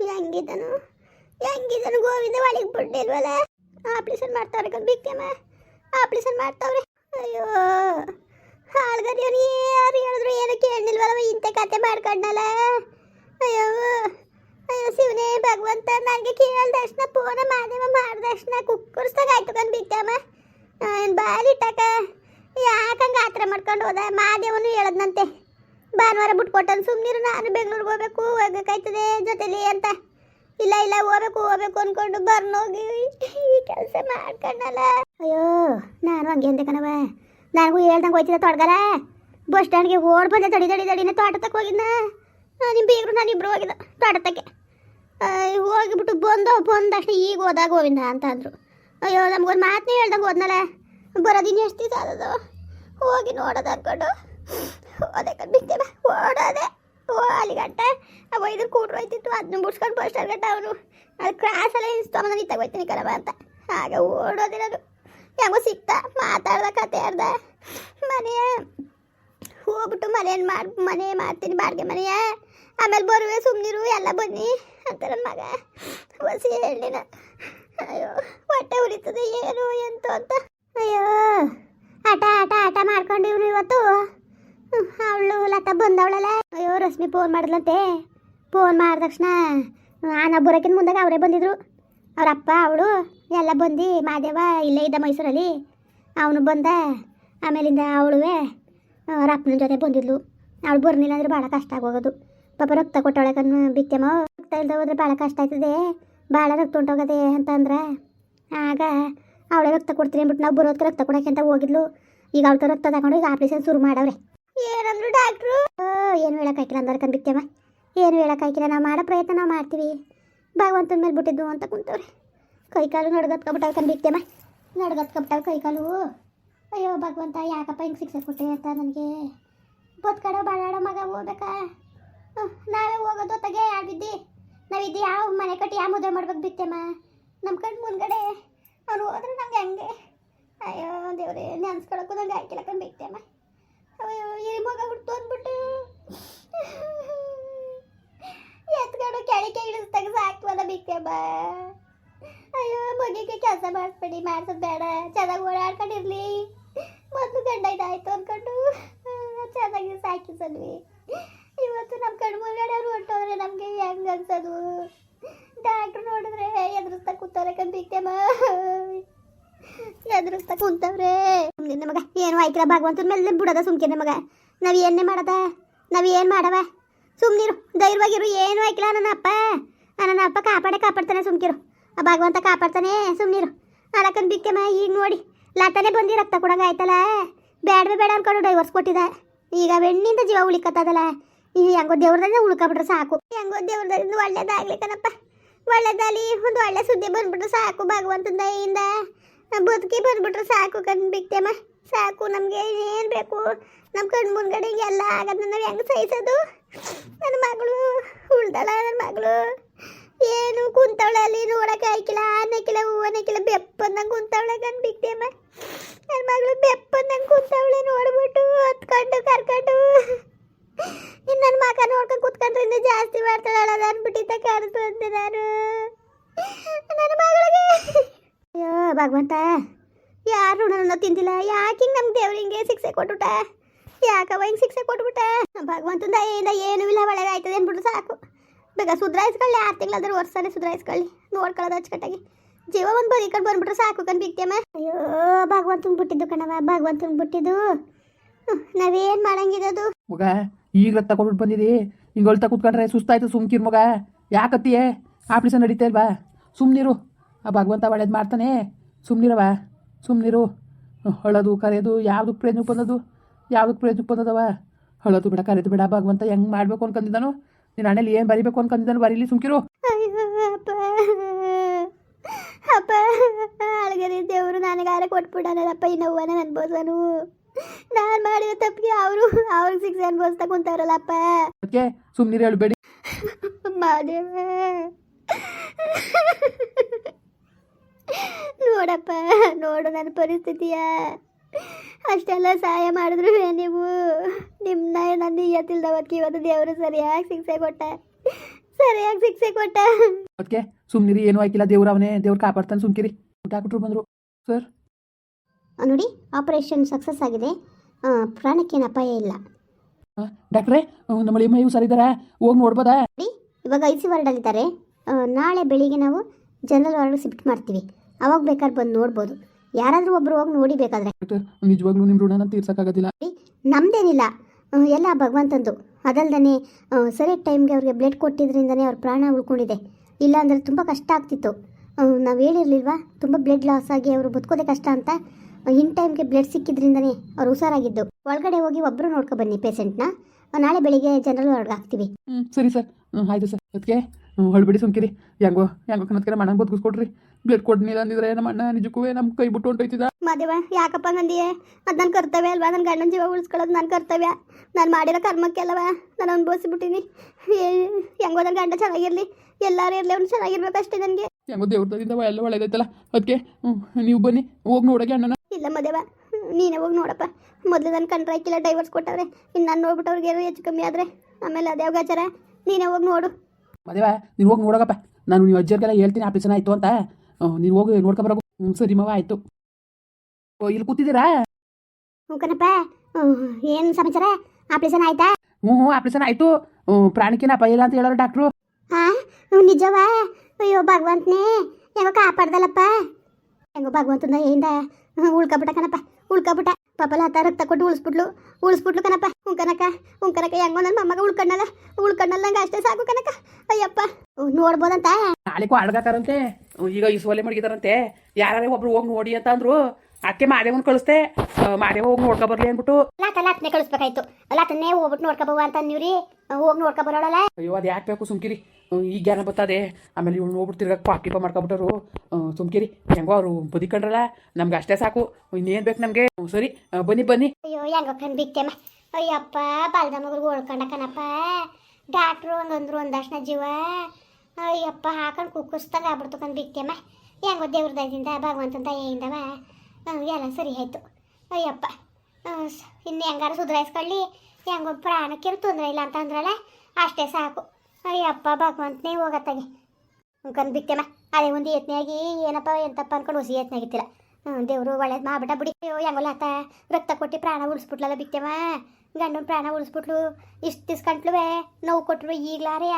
ಹೆಂಗಿದನು? ಹೆಂಗಿದನು? ಗೋವಿಂದ ಒಳಗೆ ಬಿಡ್ಲಿಲ್ವಲ್ಲ ಆಪ್ರೇಷನ್ ಮಾಡ್ತಾವ್ರೆ ಕಣ್ ಬಿಕ್ಕಮ್ಮ ಆಪ್ರೇಷನ್ ಮಾಡ್ತಾವ್ರೆ. ಅಯ್ಯೋ ಹಾಳ್ಗರಿ ಅವ್ನು ಯಾರು ಹೇಳಿದ್ರು ಏನು ಕೇಳಿಲ್ವಲ್ಲ ಇಂಥ ಕತೆ ಮಾಡ್ಕೊಂಡಲ್ಲ? ಅಯ್ಯೋ ಅಯ್ಯೋ, ಶಿವನೇ, ಭಗವಂತ ನನಗೆ ಕೇಳಿದ ತಕ್ಷಣ ಫೋನ ಮಾಧ್ಯಮ ಮಾಡಿದ ತಕ್ಷಣ ಕುಕ್ಕರ್ಸ್ದಾಗ ಆಯ್ತು ಕಂಡು ಬಿಕ್ಕಮ್ಮ ಬಾಲಿಟ್ಟಾಕ ಯಾಕಂಗೆ ಆತರ ಮಾಡ್ಕೊಂಡು ಹೋದ? ಮಾದೇವನು ಹೇಳದ್ನಂತೆ. ಭಾನುವಾರ ಬಿಟ್ಕೊಟ್ಟನು ಸುಮ್ಮನಿರು ನಾನು ಬೆಂಗಳೂರಿಗೆ ಹೋಗ್ಬೇಕು ಹೋಗ್ಬೇಕಾಯ್ತದೆ ಜೊತೆಲಿ ಅಂತ. ಇಲ್ಲ ಇಲ್ಲ, ಹೋಗ್ಬೇಕು ಹೋಗ್ಬೇಕು ಅಂದ್ಕೊಂಡು ಬರ್ನೋಗಿ ಈ ಕೆಲಸ ಮಾಡ್ಕೊಂಡಲ್ಲ. ಅಯ್ಯೋ, ನಾನು ಹಂಗೆ ಅಂದೆ ಕಣವ ನನಗೂ ಹೇಳ್ದಂಗೆ ಹೋಯ್ತಿದ್ದೆ ತೊಡಗಲ್ಲ ಬಸ್ ಸ್ಟ್ಯಾಂಡ್ಗೆ ಓಡ್ ಬಂದೆ ತಡಿ ತಡಿ ತಡಿನ ತೋಟಕ್ಕೆ ಹೋಗಿದ್ನ. ನಿಮ್ಮ ಬೀಗರು, ನಾನು ಇಬ್ರು ಹೋಗಿದ್ದ ತೋಟಕ್ಕೆ. ಹೋಗಿಬಿಟ್ಟು ಬಂದು ತಕ್ಷಣ ಈಗ ಹೋದಾಗ ಹೋಗಿದ್ದ ಅಂತ ಅಂದರು. ಅಯ್ಯೋ, ನಮ್ಗೊಂದು ಮಾತನ್ನೇ ಹೇಳ್ದಂಗೆ ಹೋದ್ನಲ್ಲ. ಬರೋದಿನ ಎಷ್ಟು ದಿವಸ ಹೋಗಿ ನೋಡೋದು ಅನ್ಕೊಂಡು ಹೋದೆ ಕಂಡಿದ್ದೇವೆ ಓಡೋದೆ. ಓ ಅಲ್ಲಿಗಂಟ ಅವ ಇದ್ರ ಕೂಟ್ರು ಹೋಯ್ತಿತ್ತು. ಅದನ್ನ ಮುಡ್ಸ್ಕೊಂಡು ಪೋಸ್ಟರ್ ಗಂಟ ಅವನು. ಅದು ಕ್ರಾಸಲ್ಲೇ ಇನ್ಸ್ತಾಮಂದು ಇತ್ತಾಗ ಹೋಯ್ತೀನಿ ಕಣವ ಅಂತ. ಹಾಗೆ ಓಡೋದಿರೋದು. ಹೆಂಗೋ ಸಿಕ್ತ. ಮಾತಾಡ್ದ, ಕತೆ ಅರ್ಧ ಮನೆಯ ಹೋಗ್ಬಿಟ್ಟು ಮನೇನು ಮಾಡಿ, ಮನೆ ಮಾಡ್ತೀನಿ, ಬಾಡಿಗೆ ಮನೆಯ. ಆಮೇಲೆ ಬರುವೆ ಸುಮ್ಮನಿರು ಎಲ್ಲ ಬನ್ನಿ ಅಂತ ನನ್ನ ಮಗ ಹೊಸಿ ಹೇಳಿನ. ಅಯ್ಯೋ, ಹೊಟ್ಟೆ ಉರಿತದೆ, ಏನು ಎಂತ ಅಂತ. ಅಯ್ಯೋ, ಆಟ ಆಟ ಆಟ ಮಾಡ್ಕೊಂಡು ಇವನು ಇವತ್ತು. ಅವಳು ಲತಾ ಬಂದವಳಲ್ಲ. ಅಯ್ಯೋ, ರಶ್ಮಿ ಫೋನ್ ಮಾಡಿದ್ಲಂತೆ. ಫೋನ್ ಮಾಡಿದ ತಕ್ಷಣ ನಾನು ಬರೋಕಿನ ಮುಂದಾಗ ಅವರೇ ಬಂದಿದ್ರು. ಅವ್ರ ಅಪ್ಪ, ಅವಳು, ಎಲ್ಲ ಬಂದು ಮಾದೇವ ಇಲ್ಲೇ ಇದ್ದ ಮೈಸೂರಲ್ಲಿ. ಅವನು ಬಂದ, ಆಮೇಲಿಂದ ಅವಳುವೆ, ಅವ್ರ ಅಪ್ಪನ ಜೊತೆ ಬಂದಿದ್ಲು. ಅವಳು ಬರ್ನಿಲ್ಲ ಅಂದ್ರೆ ಭಾಳ ಕಷ್ಟ ಆಗೋಗೋದು. ಪಾಪ ರಕ್ತ ಕೊಟ್ಟೊಳಗನ್ನು ಬಿತ್ತೆಮ್ಮ. ರಕ್ತ ಇಲ್ಲದೆ ಹೋದ್ರೆ ಭಾಳ ಕಷ್ಟ ಆಯ್ತದೆ. ಭಾಳ ರಕ್ತ ಹೊಂಟೋಗದೆ ಅಂತ ಅಂದ್ರೆ. ಆಗ ಅವಳೇ ರಕ್ತ ಕೊಡ್ತೀನಿ ಅಂದ್ಬಿಟ್ಟು ನಾವು ಬರೋದಕ್ಕೆ ರಕ್ತ ಕೊಡೋಕೆ ಅಂತ ಹೋಗಿದ್ಲು. ಈಗ ಅವಳ ರಕ್ತ ತಗೊಂಡು ಈಗ ಆಪ್ರೇಷನ್ ಶುರು ಮಾಡವ್ರೆ. ಏನಂದ್ರು ಡಾಕ್ಟ್ರು ಏನು ಹೇಳಕ್ಕಾಗಿಲ್ಲ ಅಂದ್ರೆ ಕಂಬಿತ್ತೇವ ಏನು ಹೇಳಕ್ಕಾಗಿಲ್ಲ ನಾವು ಮಾಡೋ ಪ್ರಯತ್ನ ನಾವು ಮಾಡ್ತೀವಿ. ಭಗವಂತನ ಮೇಲೆ ಬಿಟ್ಟಿದ್ದು ಅಂತ ಕುಂತವ್ರೆ. ಕೈಕಾಲು ನಡ್ಗತ್ಕೊಬಿಟ್ಟಾವ ಕಂಬಿತ್ತೇವ ನಡ್ಗತ್ಕೊಬಿಟ್ಟಾವ ಕೈಕಾಲು. ಅಯ್ಯೋ, ಭಗವಂತ, ಯಾಕಪ್ಪ ಹಿಂಗೆ ಶಿಕ್ಷೆ ಕೊಟ್ಟೆ ಅಂತ ನನಗೆ. ಬದುಕಡೋ, ಬಾಳಾಡೋ ಮಗ ಹೋಗ್ಬೇಕಾ. ನಾವೇ ಹೋಗೋದು ಹೊತ್ತಾಗೆ ಯಾವಿದ್ದಿ ನಾವಿದ್ದು ಯಾವ ಮನೆ ಕಟ್ಟಿ, ಯಾವ ಮದುವೆ ಮಾಡ್ಬೇಕು ಬಿತ್ತೇಮ್ಮ ನಮ್ಮ ಕಡೆ ಮುಂದ್ಗಡೆ. ಅವ್ರು ಹೋದ್ರೆ ನಮ್ಗೆ ಹಂಗೆ. ಅಯ್ಯೋ, ದೇವ್ರೆ, ನೆನ್ಸ್ಕೊಳಕ್ಕೂ ನಂಗೆ ಆಯ್ಕಿಲ್ಲ ಕಂಡು ಬಿತ್ತೇಮ್ಮ ಮಗ ಹುಟ್ಟು ಅಂದ್ಬಿಟ್ಟು ಎತ್ಕೊಂಡು ಕೆಳಗೆ ಇಳಿಸ್ದಾಗ ಸಾಕ್ವಲ್ಲ ಬಿತ್ತೇಮ್ಮ ಅಯ್ಯೋ, ಮಗಿಗೆ ಕೆಲಸ ಮಾಡಿಸ್ಬೇಡಿ, ಮಾಡ್ಸೋದು ಬೇಡ. ಚೆನ್ನಾಗಿ ಓಡಾಡ್ಕೊಂಡಿರ್ಲಿ. ಮೊದಲು ಗಂಡ ಇದಾಯ್ತು ಅನ್ಕೊಂಡು. ಚೆನ್ನಾಗಿ ಸಾಕಿಸಲ್ವಿ ಇವತ್ತು ನಮ್ಮ ಕಣ್ಣು ಮುಂಗಡೆ ಅವ್ರು ಹೊಟ್ಟೋದ್ರೆ ನಮಗೆ ಹೆಂಗ್ ಅನ್ಸೋದು? ಡಾಕ್ಟ್ರು ನೋಡಿದ್ರೆ ಎದುರಿಸ್ತಾ ಕೂತವ್ರೆ ಕಂಡಿತ್ತೇಮ್ಮ ಎದುರಿಸ್ತಾ ಕುಂತವ್ರೆ. ನಿನ್ನ ಮಗ ಏನು ಐಕ್ರ ಭಗವಂತನ ಮೇಲೆ ಬಿಡೋದ ಸುಮ್ಕೆ ಮಗ. ನಾವು ಏನೇ ಮಾಡದ? ನಾವು ಏನು ಮಾಡವ? ಸುಮ್ನಿರು. ಧೈರ್ಯವಾಗಿರು. ಏನು ಐಕ್ಲ ನನ್ನ ಅಪ್ಪ. ನನ್ನ ಅಪ್ಪ ಕಾಪಾಡೆ, ಕಾಪಾಡ್ತಾನೆ ಸುಮ್ಕಿರು. ಆ ಭಗವಂತ ಕಾಪಾಡ್ತಾನೆ, ಸುಮ್ನಿರು. ಅಲಕನ್ ಬಿಕ್ಕೆಮ್ಮ ಈಗ ನೋಡಿ. ಲತಾನೆ ಬಂದಿ ರಕ್ತ ಕೊಡಂಗ ಆಯ್ತಲ್ಲ? ಬೇಡವೇ ಬೇಡ ಅನ್ಕೊಂಡು ಡೈವರ್ಸ್ ಕೊಟ್ಟಿದ. ಈಗ ಬೆಣ್ಣಿಂದ ಜೀವ ಉಳಿಕತ್ತದಲ್ಲ? ಈಗ ಹೆಂಗೋ ದೇವ್ರದಿಂದ ಉಳ್ಕೊಬಿಟ್ರೆ ಸಾಕು. ಹೆಂಗೋ ದೇವ್ರದಿಂದ ಒಳ್ಳೇದಾಗ್ಲಿ ಕಣಪ್ಪ. ಒಳ್ಳೇದಾಗಲಿ, ಒಂದು ಒಳ್ಳೆ ಸುದ್ದಿ ಬಂದ್ಬಿಟ್ರೆ ಸಾಕು ಭಗವಂತನ ದಯಿಂದ ಬದುಕಿ ಬಂದ್ಬಿಟ್ರೆ ಸಾಕು ಕಣ್ಣು ಬಿಕ್ತೆಮ್ಮ ಸಾಕು, ನಮಗೆ ಏನು ಬೇಕು? ನಮ್ಮ ಕಣ್ಣು ಮುಂದ್ಗಡೆ ಎಲ್ಲ ಆಗದನ್ನ ನಾವು ಹೆಂಗೆ ಸಹಿಸೋದು? ನನ್ನ ಮಗಳು ಉಳ್ದಳ ನನ್ನ ಮಗಳು. ಏನು ಕುಂತವಳೆ ಅಲ್ಲಿ, ನೋಡಕ್ಕೆ ಆಯ್ಕಿಲ್ಲ ಅನ್ನಕ್ಕಿಲ್ಲ ಹೂವನಕ್ಕಿಲ್ಲ ಬೆಪ್ಪಂದಂಗೆ ಕುಂತವಳೆ ಕಣ್ಣು ಬಿಕ್ತೆಮ್ಮ ನನ್ನ ಮಗಳು ಬೆಪ್ಪಂದಂಗೆ ಕುಂತವಳೆ ನೋಡ್ಬಿಟ್ಟು ಹೊತ್ಕೊಂಡು ಕರ್ಕೊಂಡು. ಇನ್ನು ನನ್ನ ಮಗ ನೋಡ್ಕೊಂಡು ಕುತ್ಕೊಂಡ್ರೆ ಇನ್ನೂ ಜಾಸ್ತಿ ಮಾಡ್ತಾಳಲ್ಲ ಅದು ಅನ್ಬಿಟ್ಟಿದ್ದ ಅಂದೆ ನಾನು. ನನ್ನ ಮಗಳಿಗೆ. ಭಗವಂತ. ಯಾರು ನನ್ನ ತಿಂದಿಲ್ಲ. ಯಾಕೆ ನಮ್ಮ ದೇವ್ರು ಹಿಂಗೆ ಶಿಕ್ಷೆ ಕೊಟ್ಬಿಟ್ಟ? ಯಾಕವ ಹಿಂಗೆ ಶಿಕ್ಷೆ ಕೊಟ್ಬಿಟ್ಟ? ಭಗವಂತನ ದಯೆಯಿಂದ ಏನೂ ಇಲ್ಲ ಒಳ್ಳೆದಾಯ್ತದೆ ಅಂದ್ಬಿಟ್ರು ಸಾಕು. ಬೇಗ ಸುಧಾರಿಸ್ಕೊಳ್ಳಿ, ಆರು ತಿಂಗಳಾದ್ರೂ ವರ್ಷನೇ ಸುಧಾರಿಸ್ಕೊಳ್ಳಿ. ನೋಡ್ಕೊಳ್ಳೋದು ಅಚ್ಚುಕಟ್ಟಾಗಿ. ಜೀವ ಒಂದು ಬರೀಕೊಂಡು ಬಂದ್ಬಿಟ್ರೆ ಸಾಕು ಕಣ್ ಬಿಕ್ತೇಮ ಅಯ್ಯೋ, ಭಗವಂತನ ಬಿಟ್ಟಿದ್ದು ಕಣವ ಭಗವಂತನ ಬಿಟ್ಟಿದ್ದು. ನಾವೇನು ಮಾಡಂಗಿರೋದು ಮಗ ಈಗ ತಗೊಂಡ್ಬಿಟ್ಟು ಬಂದಿದಿ. ಹಿಂಗೆ ಹೊಳ್ತಾ ಕೂತ್ಕೊಂಡ್ರೆ ಸುಸ್ತಾಯ್ತು ಸುಮ್ಕಿರ್ ಮಗ. ಯಾಕತ್ತಿಯೇ? ಆಪ್ರೇಷನ್ ನಡೀತಾ ಇಲ್ವಾ? ಸುಮ್ಮನಿರು ಆ ಭಗವಂತ ಒಳ್ಳೇದು ಮಾಡ್ತಾನೆ. ಸುಮ್ಮನಿರವ ಸುಮ್ಮನಿರು ಹಳದು ಕರೆಯೋದು ಯಾವುದಕ್ಕೆ ಪ್ರಯೋಜನ ಬಂದದು ಯಾವುದಕ್ಕೆ ಪ್ರಯೋಜನ ಬಂದದವ? ಹಳದು ಬೇಡ ಕರೆದು ಬೇಡ ಭಗವಂತ ಹೆಂಗೆ ಮಾಡಬೇಕು ಅನ್ಕೊಂಡಿದ್ದಾನು ನಿನ್ನ ಹಣೆಯಲ್ಲಿ ಏನು ಬರಿಬೇಕು ಅನ್ಕೊಂಡಿದ್ದಾನು ಬರೀಲಿ ಸುಮ್ಕಿರು. ಅಪ್ಪ ಅಳಗರಿ ದೇವರು ನನಗಾರ ಕೊಟ್ಬಿಡನಲ್ಲಪ್ಪ ಈ ನೋವನ್ನ ನಾನು ಮಾಡಿದ ತಪ್ಪಿಗೆ ಅವರು ಅವ್ರಿಗೆ ಸಿಕ್ಸ್ ಅನ್ಭವಿಸ್ತಾ ಕುಂತಾರಲ್ಲಪ್ಪ. ಅದಕ್ಕೆ ಸುಮ್ಮನಿರು ಹೇಳಬೇಡಿ ಮಾದೇವ. ನೋಡಪ್ಪ ನೋಡು ನನ್ನ ಪರಿಸ್ಥಿತಿಯ. ಅಷ್ಟೆಲ್ಲ ಸಹಾಯ ಮಾಡಿದ್ರು ನೀವು? ನಿಮ್ಮನ್ನ ನನ್ನ ಎತ್ತಿಲ್ದವತ್ಗೆ ಇವತ್ತು ದೇವರು ಸರಿಯಾಗಿ ಶಿಕ್ಷೆ ಕೊಟ್ಟ. ಸರಿಯಾಗಿ ಶಿಕ್ಷೆ ಕೊಟ್ಟ. ಅದಕ್ಕೆ ಸುಮ್ಮನಿರಿ ಏನೂ ಆಯ್ಕಿಲ್ಲ ದೇವ್ರು ಅವನೇ. ದೇವ್ರು ಕಾಪಾಡ್ತಾನೆ ಸುಮ್ಕಿರಿ. ಊಟ ಹಾಕ್ಬಿಟ್ರು ಬಂದರು. ಸರ್? ನೋಡಿ ಆಪರೇಷನ್ ಸಕ್ಸಸ್ ಆಗಿದೆ. ಪ್ರಾಣಕ್ಕೇನು ಅಪಾಯ ಇಲ್ಲ. ಡಾಕ್ಟ್ರೇ ನಮ್ಮ ಮೈ ಹುಷಾರಿದ್ದಾರಾ ಹೋಗಿ ನೋಡ್ಬೋದಾ? ನೋಡಿ ಇವಾಗ ಐ ಸಿ ವಾರ್ಡಲ್ಲಿದ್ದಾರೆ ನಾಳೆ ಬೆಳಿಗ್ಗೆ ನಾವು ಜನರಲ್ ವಾರ್ಡ್ ಶಿಫ್ಟ್ ಮಾಡ್ತೀವಿ. ಅವಾಗ ಬೇಕಾದ್ರೆ ಬಂದು ನೋಡ್ಬೋದು. ಯಾರಾದರೂ ಒಬ್ರು ಹೋಗಿ ನೋಡಿ ಬೇಕಾದ್ರೆ. ನಿಜವಾಗ್ಲೂ ನಿಮ್ಮ ಋಣನ ತೀರ್ಸೋಕ್ಕಾಗೋದಿಲ್ಲ? ನಮ್ದೇನಿಲ್ಲ. ಎಲ್ಲ ಭಗವಂತಂದು. ಅದಲ್ದೇ ಸರಿ ಟೈಮ್ಗೆ ಅವ್ರಿಗೆ ಬ್ಲಡ್ ಕೊಟ್ಟಿದ್ರಿಂದನೇ ಅವ್ರ ಪ್ರಾಣ ಉಳ್ಕೊಂಡಿದೆ. ಇಲ್ಲ ಅಂದರೆ ತುಂಬ ಕಷ್ಟ ಆಗ್ತಿತ್ತು. ನಾವು ಹೇಳಿರ್ಲಿಲ್ವಾ? ತುಂಬ ಬ್ಲಡ್ ಲಾಸ್ ಆಗಿ ಅವರು ಬದುಕೋದೆ ಕಷ್ಟ ಅಂತ. ಇನ್ ಟೈಮ್ಗೆ ಬ್ಲಡ್ ಸಿಕ್ಕಿದ್ರಿಂದನೇ ಅವ್ರು ಹುಷಾರಾಗಿದ್ದು. ಒಳಗಡೆ ಹೋಗಿ ಒಬ್ಬರು ನೋಡ್ಕೊ ಬನ್ನಿ ಪೇಷಂಟ್ನ ನಾಳೆ ಬೆಳಿಗ್ಗೆ ಜನರಲ್ ವಾರ್ಡ್ಗೆ ಹಾಕ್ತೀವಿ. ಸರಿ ಸರ್. ಆಯಿತು ಸರ್. ಅದಕ್ಕೆ ಹೊಳ್ಬಿಡಿ ಸುಮ್ಕಿರಿ. ಹೆಂಗೋ ಹೆಂಗೋ ಕನತ್ಕರ ಬದುಕಿಸ್ಕೊಡ್ರಿ ಬ್ಲಡ್ ಕೊಡ್ನಿಲ್ಲ ಅಂದಿದ್ರೆ ನಮ್ಮ ಅಣ್ಣ ನಿಜಕ್ಕೂ ನಮ್ಮ ಕೈ ಬಿಟ್ಟು ಹೊಂಟೋಯ್ತಿದ್ದ ಮಾದೇವ ಯಾಕಪ್ಪ ನಂದಿಯೇ ಅದು ನನ್ನ ಕರ್ತವ್ಯ ಅಲ್ವಾ? ನನ್ನ ಗಂಡನ ಜೀವ ಉಳಿಸ್ಕೊಳ್ಳೋದು ನನ್ನ ಕರ್ತವ್ಯ. ನಾನು ಮಾಡಿರೋ ಕರ್ಮಕ್ಕೆಲ್ಲವ ನಾನು ಅನುಭವಿಸ್ಬಿಟ್ಟಿನಿ ಹೆಂಗೋ ನನ್ನ ಗಂಡ ಚೆನ್ನಾಗಿರ್ಲಿ. ಎಲ್ಲರೂ ಇರಲಿ ಅವ್ನು ಚೆನ್ನಾಗಿರ್ಬೇಕಷ್ಟೇ ನನಗೆ. ಹೆಂಗೋ ದೇವ್ರದಿಂದ ಎಲ್ಲ ಒಳ್ಳೇದೈತಲ್ಲ ಅದಕ್ಕೆ ನೀವು ಬನ್ನಿ ಹೋಗಿ ನೋಡೋಕೆ ಅಣ್ಣನ. ಇಲ್ಲ ಮದೇವ ನೀನೇ ಹೋಗಿ ನೋಡಪ್ಪ. ಮೊದಲು ನನ್ನ ಕಂಡ್ರಾಯ್ಕಿಲ್ಲ ಡೈವರ್ಸ್ ಕೊಟ್ಟವ್ರೆ. ಇನ್ನು ನಾನು ನೋಡ್ಬಿಟ್ಟು ಅವ್ರಿಗೆ ಹೆಚ್ಚು ಕಮ್ಮಿ ಆದರೆ ಆಮೇಲೆ ಅದೇ ಗಾಚಾರ. ನೀನೇ ಹೋಗಿ ನೋಡು. ಮದುವೆ ನೀವು ಹೋಗಿ ನೋಡೋಕಪ್ಪ ನಾನು ನೀವು ಅಜ್ಜರಿಗೆಲ್ಲ ಹೇಳ್ತೀನಿ ಆಫೀಸನ ಆಯಿತು ಅಂತ. ನೀನು ಹೋಗಿ ನೋಡ್ಕೊಬರೋಗು ಹ್ಞೂ ಸರಿ ಮಾವ ಆಯಿತು. ಇಲ್ಲಿ ಕೂತಿದ್ದೀರಾ? ಕಣಪ್ಪ. ಏನು ಸಮಾಚಾರ? ಆಪರೇಷನ್ ಆಯ್ತಾ? ಹ್ಞೂ ಹ್ಞೂ ಆಪರೇಷನ್ ಆಯಿತು. ಪ್ರಾಣಕ್ಕೇನು ಅಪಾಯ ಇಲ್ಲ ಅಂತ ಹೇಳೋರು ಡಾಕ್ಟ್ರು. ಹಾಂ ನಿಜವಾ ಅಯ್ಯೋ ಭಗವಂತನೇ. ಹೆಂಗೋ ಕಾಪಾಡ್ದಲ್ಲಪ್ಪ. ಹೆಂಗೋ ಭಗವಂತನ ಏಯಿಂದ ಉಳ್ಕೊಬಿಟ್ಟ ಕಣಪ್ಪ. ಉಳ್ಕೊಬಿಟ್ಟ. ಪಾಪಲ ಹತ್ತ ರಕ್ತ ಕೊಟ್ಟು ಉಳಿಸ್ಬಿಟ್ಲು. ಉಳಿಸ್ಬಿಟ್ಲು ಕಣಪ್ಪ. ಹ್ಞೂ ಕನಕ ಹೆಂಗೋ ನನ್ನ ಮೊಮ್ಮಗ ಉಳ್ಕೊಂಡಲ್ಲ ಉಳ್ಕೊಂಡಲ್ಲ ಹಂಗ ಅಷ್ಟೇ ಸಾಕು ಕನಕ ಅಯ್ಯಪ್ಪ. ಹ್ಞೂ, ನೋಡ್ಬೋದಂತ? ನಾಳೆಗೂ ಅಡ್ಗಾತಾರಂತೆ ಈಗ ಈ ಸೋಲೆ ಮಡಗಿದಾರಂತೆ. ಯಾರೇ ಒಬ್ರು ಹೋಗಿ ನೋಡಿ ಅಂತ ಅಂದ್ರು. ಅಕ್ಕೆ ಮಾದೇವನ್ ಕಳಿಸ್ತೆ. ಮಾದೇವ ಹೋಗಿ ನೋಡ್ಕೊ ಬರ್ಲಿ ಅಂದ್ಬಿಟ್ಟು. ಲಾತ ಲಾತನೇ ಕಳಿಸ್ಬೇಕಾಯ್ತು. ಲಾತನ್ನೇ ಹೋಗ್ಬಿಟ್ಟು ನೋಡ್ಕೊಬೋವ ಅಂತ ನೀವ್ರಿ ಹೋಗಿ ನೋಡ್ಕೊ ಬರೋಳಲ್ಲ. ಅಯ್ಯೋ ಅದ್ ಯಾಕೆ ಬೇಕು ಸುಮ್ಕಿರಿ. ಈಗ ಜ್ಞಾನ ಬರ್ತದೆ ಆಮೇಲೆ ಇವ್ನು ಹೋಗ್ಬಿಟ್ಟು ತಿರ್ಗಕ್ಕೆ ಪಾಕಿಪ ಮಾಡ್ಕೊಬಿಟ್ಟರು ಸುಮ್ಕಿರಿ. ಹೆಂಗೋ ಅವರು ಬದುಕೊಂಡ್ರಲ್ಲ, ನಮ್ಗೆ ಅಷ್ಟೇ ಸಾಕು. ಇನ್ನೇನು ಬೇಕು ನಮಗೆ? ಸರಿ ಬನ್ನಿ ಬನ್ನಿ. ಅಯ್ಯೋ, ಹೆಂಗೋ ಕಣ್ ಬಿಕ್ಕೆಮ್ಮ ಅಯ್ಯಪ್ಪ, ಬಾಲ್ದ ಉಳ್ಕೊಂಡ ಕಣಪ್ಪ. ಡಾಕ್ಟ್ರು ಹಂಗಂದ್ರು ಒಂದಷ್ಟು ಜೀವ. ಅಯ್ಯಪ್ಪ, ಹಾಕೊಂಡು ಕುಕ್ಕಿಸ್ದಾಗ ಆಗ್ಬಿಡ್ತು ಕಣ್ ಬಿಕ್ಕೆಮ್ಮ ಹೆಂಗೋ ದೇವ್ರ ದಯದಿಂದ, ಭಗವಂತನ ದಯೆಯಿಂದವ. ಎಲ್ಲ ಸರಿ ಆಯಿತು. ಅಯ್ಯಪ್ಪ ಇನ್ನು ಹೆಂಗಾರ ಸುಧಾರಿಸ್ಕೊಳ್ಳಿ. ಹೆಂಗೋ ಪ್ರಾಣಕ್ಕೇನು ತೊಂದರೆ ಇಲ್ಲ ಅಂತ ಅಂದ್ರಲ್ಲ, ಅಷ್ಟೇ ಸಾಕು. ಅಯ್ಯಪ್ಪ ಭಗವಂತನೇ ಹೋಗತ್ತಾಗೆ. ಕಣ್ ಬಿಟ್ಟೆಮ್ಮ ಅದೇ ಒಂದು ಯತ್ನೆಯಾಗಿ ಏನಪ್ಪ, ಎಂತಪ್ಪ ಅನ್ಕೊಂಡು ಹೊಸಿ ಯತ್ನೆ ಆಗಿತ್ತಿಲ್ಲ ಹ್ಞೂ ದೇವರು ಒಳ್ಳೇದು ಮಾಡ್ಬಿಟ್ಟ ಬಿಡಿ. ಅಯ್ಯೋ, ಹೆಂಗಲ್ಲ ಆತ. ರಕ್ತ ಕೊಟ್ಟು ಪ್ರಾಣ ಉಳಿಸ್ಬಿಟ್ಲಲ್ಲ ಬಿಟ್ಟೆಮ್ಮ ಗಂಡನ ಪ್ರಾಣ ಉಳಿಸ್ಬಿಟ್ಲು. ಇಷ್ಟು ದಿಸ್ಕಂಟ್ಲುವೆ ನೋವು ಕೊಟ್ಟರು ಈಗ್ಲಾರೇ,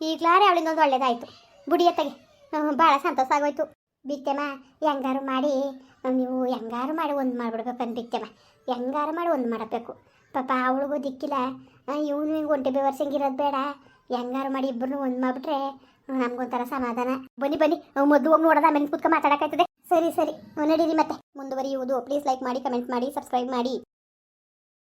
ಈಗ್ಲಾರೆ ಅವಳಿಂದೊಂದು ಒಳ್ಳೇದಾಯಿತು. ಬುಡಿ ಹ್ಞೂ ಭಾಳ ಸಂತೋಷ ಆಗೋಯ್ತು. ಬಿತ್ತೆಮ್ಮ ಹೆಂಗಾರು ಮಾಡಿ. ನೀವು ಹೆಂಗಾರು ಮಾಡಿ ಒಂದು ಮಾಡ್ಬಿಡ್ಬೇಕು ಬಿತ್ತೆಮ್ಮ ಬಿತ್ತೇಮ ಹೆಂಗಾರು ಮಾಡಿ ಒಂದು ಮಾಡಬೇಕು. ಪಾಪ, ಅವಳಿಗೂ ದಿಕ್ಕಿಲ್ಲ. ಇವನು ಹಿಂಗೆ ಒಂಟೆ ಬೆವರ್ಸಂಗಿರೋದು ಬೇಡ. ಹೆಂಗಾರು ಮಾಡಿ ಇಬ್ಬರು ಒಂದ್ ಮಾಡ್ಬಿಟ್ರೆ ನಮ್ಗೊಂಥರ ಸಮಾಧಾನ. ಬನ್ನಿ ಬನ್ನಿ ಮದ್ದು ಹೋಗಿ ನೋಡೋದ? ಆಮೇಲೆ ಕೂತ್ಕೊಂಡು ಮಾತಾಡೋಕ್ಕಾಯ್ತದೆ. ಸರಿ ಸರಿ. ನಡೀರಿ ಮತ್ತೆ. ಮುಂದುವರಿಯುವುದು. ಪ್ಲೀಸ್ ಲೈಕ್ ಮಾಡಿ ಕಮೆಂಟ್ ಮಾಡಿ ಸಬ್ಸ್ಕ್ರೈಬ್ ಮಾಡಿ.